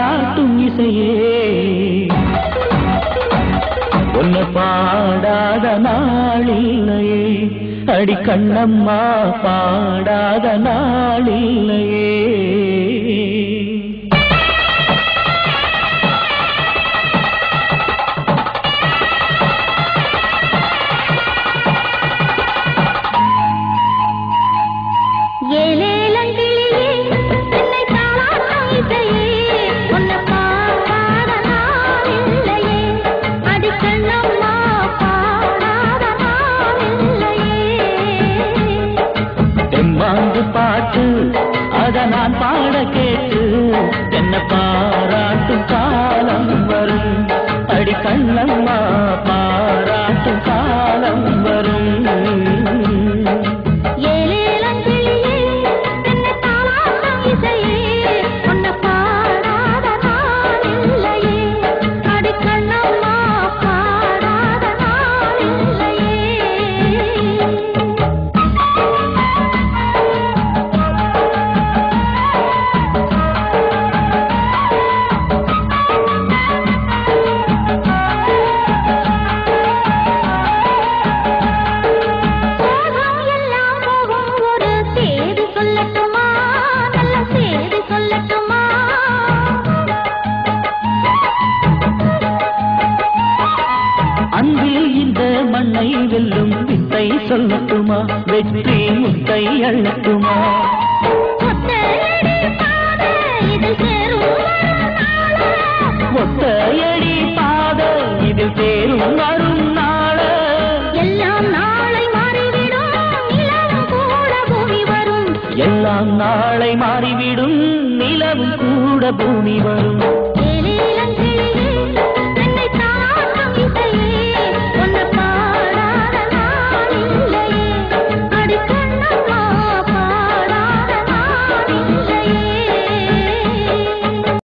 தாலாட்டும் இசையே. ஒன்னு பாடாத நாளில்லையே. அடி கண்ணம்மா பாடாத நாளில்லையே. பாட்டு அத நான் பாட கேட்டு அன்பில் இந்த மண்ணை வெல்லும் வித்தை சொல்லட்டுமா? வெற்றி முத்தை அள்ளட்டுமா? ஒத்தையடி பாதை இது சேரும் வரும் நாள. எல்லாம் நாளை மாறிவிடும் நிலவும் கூட பூமி வரும். எல்லாம் நாளை மாறிவிடும் நிலவும் கூட பூமி வரும்.